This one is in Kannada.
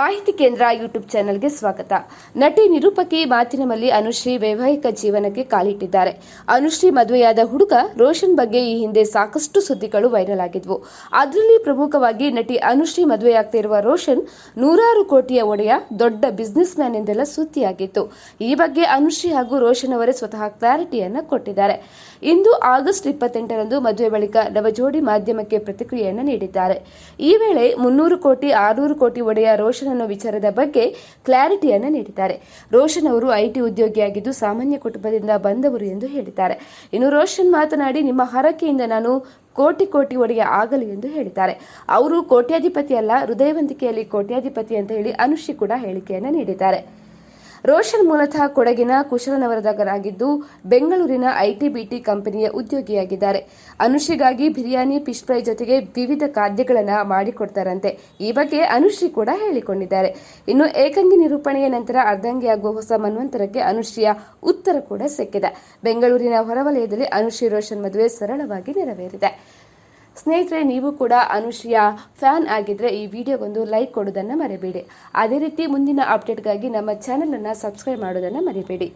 ಮಾಹಿತಿ ಕೇಂದ್ರ ಯೂಟ್ಯೂಬ್ ಚಾನೆಲ್ಗೆ ಸ್ವಾಗತ. ನಟಿ ನಿರೂಪಕಿ ಮಾತಿನಮಲ್ಲಿ ಅನುಶ್ರೀ ವೈವಾಹಿಕ ಜೀವನಕ್ಕೆ ಕಾಲಿಟ್ಟಿದ್ದಾರೆ. ಅನುಶ್ರೀ ಮದುವೆಯಾದ ಹುಡುಗ ರೋಷನ್ ಬಗ್ಗೆ ಈ ಹಿಂದೆ ಸಾಕಷ್ಟು ಸುದ್ದಿಗಳು ವೈರಲ್ ಆಗಿದ್ವು. ಅದರಲ್ಲಿ ಪ್ರಮುಖವಾಗಿ ನಟಿ ಅನುಶ್ರೀ ಮದುವೆಯಾಗ್ತಿರುವ ರೋಷನ್ ನೂರಾರು ಕೋಟಿಯ ಒಡೆಯ ದೊಡ್ಡ ಬಿಸ್ನೆಸ್ ಮ್ಯಾನ್ ಎಂದೆಲ್ಲ ಸುದ್ದಿಯಾಗಿತ್ತು. ಈ ಬಗ್ಗೆ ಅನುಶ್ರೀ ಹಾಗೂ ರೋಷನ್ ಅವರೇ ಸ್ವತಃ ಕ್ಲಾರಿಟಿಯನ್ನು ಕೊಟ್ಟಿದ್ದಾರೆ. ಇಂದು ಆಗಸ್ಟ್ ಇಪ್ಪತ್ತೆಂಟರಂದು ಮದುವೆ ಬಳಿಕ ನವಜೋಡಿ ಮಾಧ್ಯಮಕ್ಕೆ ಪ್ರತಿಕ್ರಿಯೆಯನ್ನು ನೀಡಿದ್ದಾರೆ. ಈ ವೇಳೆ ಮುನ್ನೂರು ಕೋಟಿ, ಆರುನೂರು ಕೋಟಿ ಒಡೆಯ ರೋಷನ್ ಅನ್ನೋ ವಿಚಾರದ ಬಗ್ಗೆ ಕ್ಲಾರಿಟಿಯನ್ನು ನೀಡಿದ್ದಾರೆ. ರೋಷನ್ ಅವರು ಐಟಿ ಉದ್ಯೋಗಿಯಾಗಿದ್ದು ಸಾಮಾನ್ಯ ಕುಟುಂಬದಿಂದ ಬಂದವರು ಎಂದು ಹೇಳಿದ್ದಾರೆ. ಇನ್ನು ರೋಷನ್ ಮಾತನಾಡಿ, ನಿಮ್ಮ ಹರಕೆಯಿಂದ ನಾನು ಕೋಟಿ ಕೋಟಿ ಒಡೆಯ ಆಗಲಿ ಎಂದು ಹೇಳಿದ್ದಾರೆ. ಅವರು ಕೋಟ್ಯಾಧಿಪತಿ ಅಲ್ಲ ಹೃದಯವಂತಿಕೆಯಲ್ಲಿ ಕೋಟ್ಯಾಧಿಪತಿ ಅಂತ ಹೇಳಿ ಅನುಷಿ ಕೂಡ ಹೇಳಿಕೆಯನ್ನು ನೀಡಿದ್ದಾರೆ. ರೋಷನ್ ಮೂಲತಃ ಕೊಡಗಿನ ಕುಶಲನವರದವರಾಗಿದ್ದು ಬೆಂಗಳೂರಿನ ಐಟಿ ಬಿಟಿ ಕಂಪನಿಯ ಉದ್ಯೋಗಿಯಾಗಿದ್ದಾರೆ. ಅನುಶ್ರೀಗಾಗಿ ಬಿರಿಯಾನಿ, ಫಿಶ್ ಫ್ರೈ ಜೊತೆಗೆ ವಿವಿಧ ಖಾದ್ಯಗಳನ್ನು ಮಾಡಿಕೊಡ್ತಾರಂತೆ. ಈ ಬಗ್ಗೆ ಅನುಶ್ರೀ ಕೂಡ ಹೇಳಿಕೊಂಡಿದ್ದಾರೆ. ಇನ್ನು ಏಕಾಂಗಿ ನಿರೂಪಣೆಯ ನಂತರ ಅರ್ಧಂಗಿಯಾಗುವ ಹೊಸ ಮನ್ವಂತರಕ್ಕೆ ಅನುಶ್ರೀಯ ಉತ್ತರ ಕೂಡ ಸಿಕ್ಕಿದೆ. ಬೆಂಗಳೂರಿನ ಹೊರವಲಯದಲ್ಲಿ ಅನುಶ್ರೀ ರೋಷನ್ ಮದುವೆ ಸರಳವಾಗಿ ನೆರವೇರಿದೆ. ಸ್ನೇಹಿತರೆ, ನೀವು ಕೂಡ ಅನುಶ್ರೀಯ ಫ್ಯಾನ್ ಆಗಿದ್ರೆ ಈ ವಿಡಿಯೋಗೊಂದು ಲೈಕ್ ಕೊಡೋದನ್ನು ಮರಿಬೇಡಿ. ಅದೇ ರೀತಿ ಮುಂದಿನ ಅಪ್ಡೇಟ್ಗಾಗಿ ನಮ್ಮ ಚಾನಲನ್ನು ಸಬ್ಸ್ಕ್ರೈಬ್ ಮಾಡೋದನ್ನು ಮರಿಬೇಡಿ.